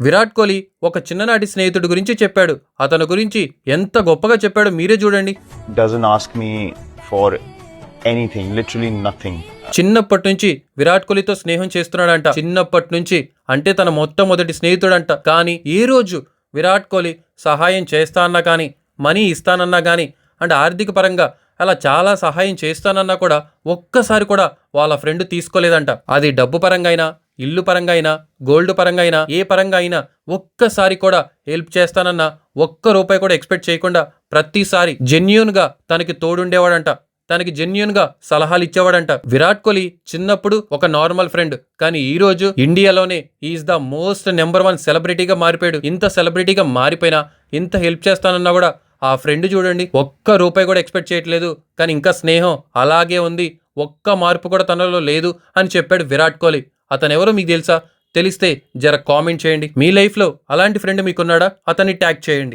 విరాట్ కోహ్లీ ఒక చిన్ననాటి స్నేహితుడి గురించి చెప్పాడు. అతని గురించి ఎంత గొప్పగా చెప్పాడో మీరే చూడండి. Ask me for anything, literally nothing. చిన్నప్పటి నుంచి విరాట్ కోహ్లీతో స్నేహం చేస్తున్నాడంట. చిన్నప్పటి నుంచి అంటే తన మొట్టమొదటి స్నేహితుడంట. కానీ ఏ రోజు విరాట్ కోహ్లీ సహాయం చేస్తా అన్నా కానీ మనీ ఇస్తానన్నా కానీ అంటే ఆర్థిక పరంగా అలా చాలా సహాయం చేస్తానన్నా కూడా ఒక్కసారి కూడా వాళ్ళ ఫ్రెండ్ తీసుకోలేదంట. అది డబ్బు పరంగా అయినా ఇల్లు పరంగా అయినా గోల్డ్ పరంగా అయినా ఏ పరంగా అయినా ఒక్కసారి కూడా హెల్ప్ చేస్తానన్నా ఒక్క రూపాయి కూడా ఎక్స్పెక్ట్ చేయకుండా ప్రతిసారి జెన్యున్గా తనకి తోడుండేవాడంట. తనకి జెన్యున్గా సలహాలు ఇచ్చేవాడంట. విరాట్ కోహ్లీ చిన్నప్పుడు ఒక నార్మల్ ఫ్రెండ్. కానీ ఈ రోజు ఇండియాలోనే is the most number one సెలబ్రిటీగా మారిపోయాడు. ఇంత సెలబ్రిటీగా మారిపోయినా ఇంత హెల్ప్ చేస్తానన్నా కూడా ఆ ఫ్రెండ్ చూడండి ఒక్క రూపాయి కూడా ఎక్స్పెక్ట్ చేయట్లేదు. కానీ ఇంకా స్నేహం అలాగే ఉంది. ఒక్క మార్పు కూడా తనలో లేదు అని చెప్పాడు విరాట్ కోహ్లీ. అతను ఎవరో మీకు తెలుసా? తెలిస్తే జర కామెంట్ చేయండి. మీ లైఫ్లో అలాంటి ఫ్రెండ్ మీకున్నాడా? అతన్ని ట్యాగ్ చేయండి.